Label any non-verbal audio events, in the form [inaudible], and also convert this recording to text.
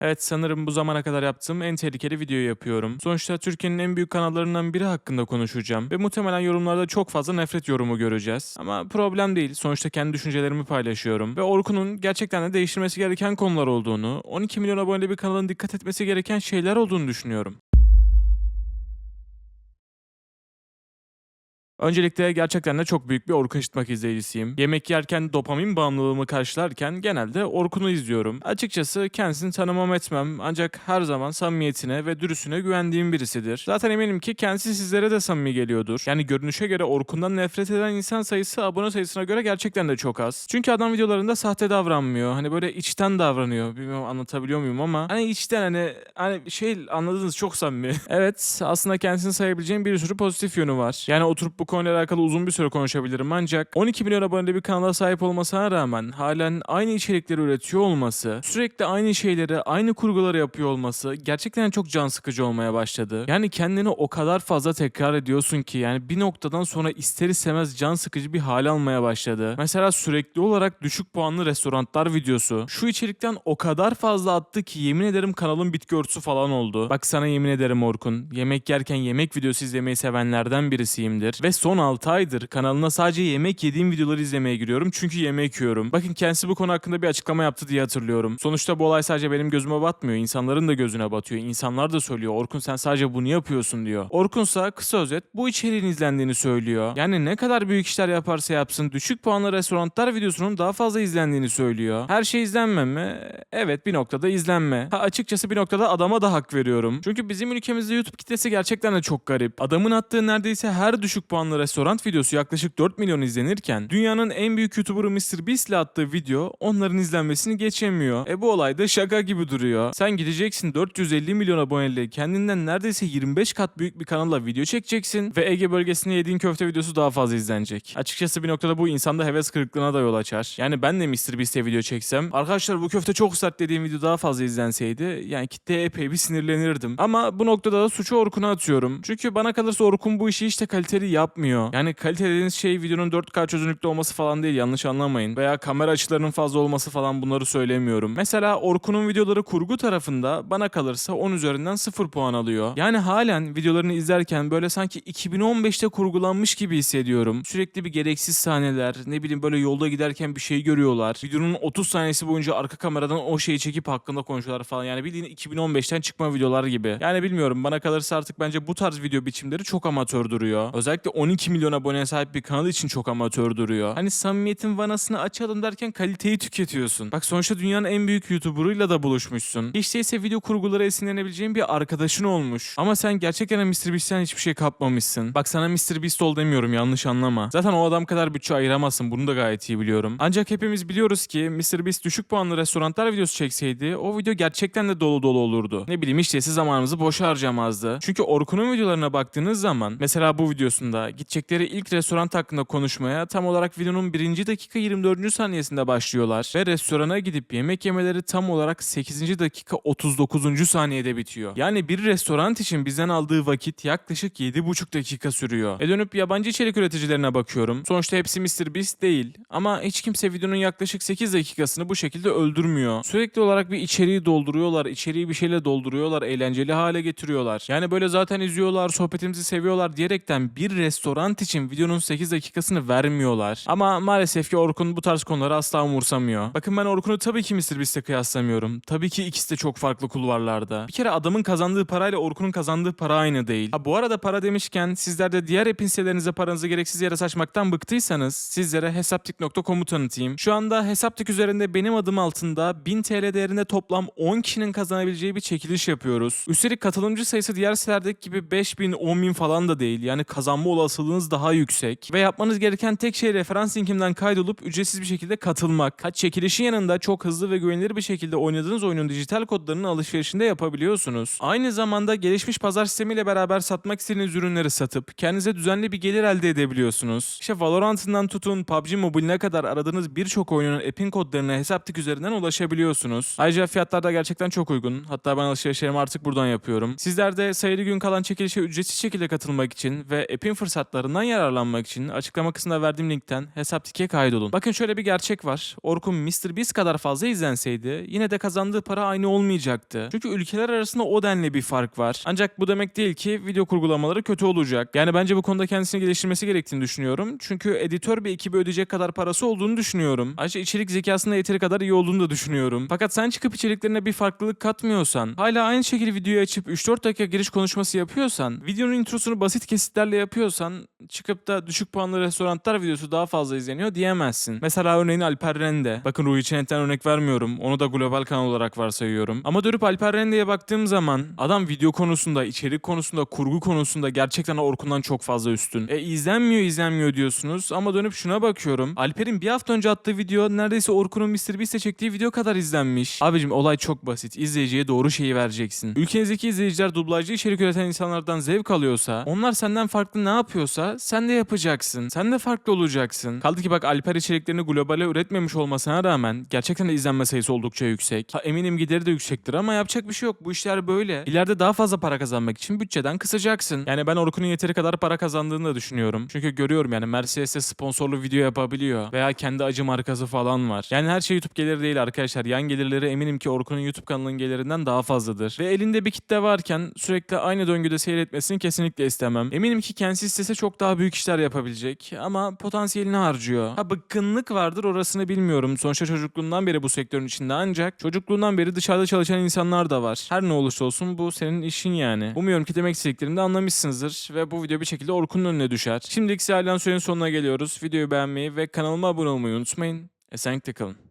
Evet sanırım bu zamana kadar yaptığım en tehlikeli videoyu yapıyorum. Sonuçta Türkiye'nin en büyük kanallarından biri hakkında konuşacağım. Ve muhtemelen yorumlarda çok fazla nefret yorumu göreceğiz. Ama problem değil. Sonuçta kendi düşüncelerimi paylaşıyorum. Ve Orkun'un gerçekten de değiştirmesi gereken konular olduğunu, 12 milyon aboneli bir kanalın dikkat etmesi gereken şeyler olduğunu düşünüyorum. Öncelikle gerçekten de çok büyük bir Orkun Işıtmak izleyicisiyim. Yemek yerken dopamin bağımlılığımı karşılarken genelde Orkun'u izliyorum. Açıkçası kendisini tanımam etmem ancak her zaman samimiyetine ve dürüstlüğüne güvendiğim birisidir. Zaten eminim ki kendisi sizlere de samimi geliyordur. Yani görünüşe göre Orkun'dan nefret eden insan sayısı abone sayısına göre gerçekten de çok az. Çünkü adam videolarında sahte davranmıyor. Hani böyle içten davranıyor. Bilmiyorum anlatabiliyor muyum ama hani içten hani hani şey anladınız çok samimi. [laughs] evet aslında kendisini sayabileceğim bir sürü pozitif yönü var. Yani oturup bu konuyla alakalı uzun bir süre konuşabilirim ancak 12 milyon aboneli bir kanala sahip olmasına rağmen halen aynı içerikleri üretiyor olması, sürekli aynı şeyleri, aynı kurguları yapıyor olması gerçekten çok can sıkıcı olmaya başladı. Yani kendini o kadar fazla tekrar ediyorsun ki yani bir noktadan sonra ister istemez can sıkıcı bir hal almaya başladı. Mesela sürekli olarak düşük puanlı restoranlar videosu. Şu içerikten o kadar fazla attı ki yemin ederim kanalın bitki örtüsü falan oldu. Bak sana yemin ederim Orkun. Yemek yerken yemek videosu izlemeyi sevenlerden birisiyimdir. Ve son 6 aydır kanalına sadece yemek yediğim videoları izlemeye giriyorum. Çünkü yemek yiyorum. Bakın kendisi bu konu hakkında bir açıklama yaptı diye hatırlıyorum. Sonuçta bu olay sadece benim gözüme batmıyor. İnsanların da gözüne batıyor. İnsanlar da söylüyor. Orkun sen sadece bunu yapıyorsun diyor. Orkunsa kısa özet bu içeriğin izlendiğini söylüyor. Yani ne kadar büyük işler yaparsa yapsın düşük puanlı restoranlar videosunun daha fazla izlendiğini söylüyor. Her şey izlenme mi? Evet bir noktada izlenme. Ha açıkçası bir noktada adama da hak veriyorum. Çünkü bizim ülkemizde YouTube kitlesi gerçekten de çok garip. Adamın attığı neredeyse her düşük puanlı restoran videosu yaklaşık 4 milyon izlenirken dünyanın en büyük YouTuber'ı MrBeast ile attığı video onların izlenmesini geçemiyor. E bu olay da şaka gibi duruyor. Sen gideceksin 450 milyon aboneli kendinden neredeyse 25 kat büyük bir kanalla video çekeceksin ve Ege bölgesinde yediğin köfte videosu daha fazla izlenecek. Açıkçası bir noktada bu insanda heves kırıklığına da yol açar. Yani ben de MrBeast'e video çeksem arkadaşlar bu köfte çok sert dediğim video daha fazla izlenseydi yani kitleye epey bir sinirlenirdim. Ama bu noktada da suçu Orkun'a atıyorum. Çünkü bana kalırsa Orkun bu işi işte kaliteli yapmıyor. Yani kalite dediğiniz şey videonun 4K çözünürlükte olması falan değil yanlış anlamayın. Veya kamera açılarının fazla olması falan bunları söylemiyorum. Mesela Orkun'un videoları kurgu tarafında bana kalırsa 10 üzerinden 0 puan alıyor. Yani halen videolarını izlerken böyle sanki 2015'te kurgulanmış gibi hissediyorum. Sürekli bir gereksiz sahneler, ne bileyim böyle yolda giderken bir şey görüyorlar. Videonun 30 saniyesi boyunca arka kameradan o şeyi çekip hakkında konuşuyorlar falan. Yani bildiğin 2015'ten çıkma videolar gibi. Yani bilmiyorum bana kalırsa artık bence bu tarz video biçimleri çok amatör duruyor. Özellikle 12 milyon aboneye sahip bir kanal için çok amatör duruyor. Hani samimiyetin vanasını açalım derken kaliteyi tüketiyorsun. Bak sonuçta dünyanın en büyük YouTuber'ıyla da buluşmuşsun. Hiç değilse video kurguları esinlenebileceğin bir arkadaşın olmuş. Ama sen gerçekten MrBeast'ten hiçbir şey kapmamışsın. Bak sana MrBeast ol demiyorum yanlış anlama. Zaten o adam kadar bütçe ayıramazsın bunu da gayet iyi biliyorum. Ancak hepimiz biliyoruz ki MrBeast düşük puanlı restoranlar videosu çekseydi o video gerçekten de dolu dolu olurdu. Ne bileyim hiç değilse zamanımızı boş harcamazdı. Çünkü Orkun'un videolarına baktığınız zaman mesela bu videosunda gidecekleri ilk restoran hakkında konuşmaya tam olarak videonun 1. dakika 24. saniyesinde başlıyorlar. Ve restorana gidip yemek yemeleri tam olarak 8. dakika 39. saniyede bitiyor. Yani bir restoran için bizden aldığı vakit yaklaşık 7,5 dakika sürüyor. E dönüp yabancı içerik üreticilerine bakıyorum. Sonuçta hepsi MrBeast değil. Ama hiç kimse videonun yaklaşık 8 dakikasını bu şekilde öldürmüyor. Sürekli olarak bir içeriği dolduruyorlar. içeriği bir şeyle dolduruyorlar. Eğlenceli hale getiriyorlar. Yani böyle zaten izliyorlar, sohbetimizi seviyorlar diyerekten bir restoran için videonun 8 dakikasını vermiyorlar. Ama maalesef ki Orkun bu tarz konuları asla umursamıyor. Bakın ben Orkun'u tabii ki MrBeast'e kıyaslamıyorum. Tabii ki ikisi de çok farklı kulvarlarda. Bir kere adamın kazandığı parayla Orkun'un kazandığı para aynı değil. Ha bu arada para demişken sizler de diğer app'in sitelerinize paranızı gereksiz yere saçmaktan bıktıysanız sizlere hesaptik.com'u tanıtayım. Şu anda Hesaptik üzerinde benim adım altında 1000 TL değerinde toplam 10 kişinin kazanabileceği bir çekiliş yapıyoruz. Üstelik katılımcı sayısı diğer sitelerdeki gibi 5000, 10000 falan da değil. Yani kazanma olasılığınız daha yüksek. Ve yapmanız gereken tek şey referans linkimden kaydolup ücretsiz bir şekilde katılmak. Ha çekilişin yanında çok hızlı ve güvenilir bir şekilde oynadığınız oyunun dijital kodlarının alışverişinde yapabiliyorsunuz. Aynı zamanda gelişmiş pazar sistemiyle beraber satmak istediğiniz ürünleri satıp kendinize düzenli bir gelir elde edebiliyorsunuz. İşte Valorant'ından tutun PUBG Mobile'ine kadar aradığınız birçok oyunun app'in kodlarına Hesaptik üzerinden ulaşabiliyorsunuz. Ayrıca fiyatlar da gerçekten çok uygun. Hatta ben alışverişlerimi artık buradan yapıyorum. Sizler de sayılı gün kalan çekilişe ücretsiz şekilde katılmak için ve app'in fırsat fırsatlarından yararlanmak için açıklama kısmında verdiğim linkten Hesaptik'e kaydolun. Bakın şöyle bir gerçek var. Orkun MrBeast kadar fazla izlenseydi yine de kazandığı para aynı olmayacaktı. Çünkü ülkeler arasında o denli bir fark var. Ancak bu demek değil ki video kurgulamaları kötü olacak. Yani bence bu konuda kendisini geliştirmesi gerektiğini düşünüyorum. Çünkü editör bir ekibi ödeyecek kadar parası olduğunu düşünüyorum. Ayrıca içerik zekasında yeteri kadar iyi olduğunu da düşünüyorum. Fakat sen çıkıp içeriklerine bir farklılık katmıyorsan, hala aynı şekilde videoyu açıp 3-4 dakika giriş konuşması yapıyorsan, videonun introsunu basit kesitlerle yapıyorsan, çıkıp da düşük puanlı restoranlar videosu daha fazla izleniyor diyemezsin. Mesela örneğin Alper Rende. Bakın Ruhi Çenet'ten örnek vermiyorum. Onu da global kanal olarak varsayıyorum. Ama dönüp Alper Rende'ye baktığım zaman adam video konusunda, içerik konusunda, kurgu konusunda gerçekten Orkun'dan çok fazla üstün. E izlenmiyor izlenmiyor diyorsunuz ama dönüp şuna bakıyorum. Alper'in bir hafta önce attığı video neredeyse Orkun'un MrBeast'e çektiği video kadar izlenmiş. Abicim olay çok basit. İzleyiciye doğru şeyi vereceksin. Ülkenizdeki izleyiciler dublajlı içerik üreten insanlardan zevk alıyorsa, onlar senden farklı ne yapıyorsa sen de yapacaksın. Sen de farklı olacaksın. Kaldı ki bak Alper içeriklerini globale üretmemiş olmasına rağmen gerçekten de izlenme sayısı oldukça yüksek. Ha, eminim gideri de yüksektir ama yapacak bir şey yok. Bu işler böyle. İleride daha fazla para kazanmak için bütçeden kısacaksın. Yani ben Orkun'un yeteri kadar para kazandığını da düşünüyorum. Çünkü görüyorum yani Mercedes'e sponsorlu video yapabiliyor. Veya kendi acı markası falan var. Yani her şey YouTube geliri değil arkadaşlar. Yan gelirleri eminim ki Orkun'un YouTube kanalının gelirinden daha fazladır. Ve elinde bir kitle varken sürekli aynı döngüde seyretmesini kesinlikle istemem. Eminim ki kendisi istese çok daha büyük işler yapabilecek ama potansiyelini harcıyor. Ha bıkkınlık vardır orasını bilmiyorum. Sonuçta çocukluğundan beri bu sektörün içinde ancak çocukluğundan beri dışarıda çalışan insanlar da var. Her ne olursa olsun bu senin işin yani. Umuyorum ki demek istediklerimi de anlamışsınızdır ve bu video bir şekilde Orkun'un önüne düşer. Şimdilik size ayrılan sürenin sonuna geliyoruz. Videoyu beğenmeyi ve kanalıma abone olmayı unutmayın. Esenlikle kalın.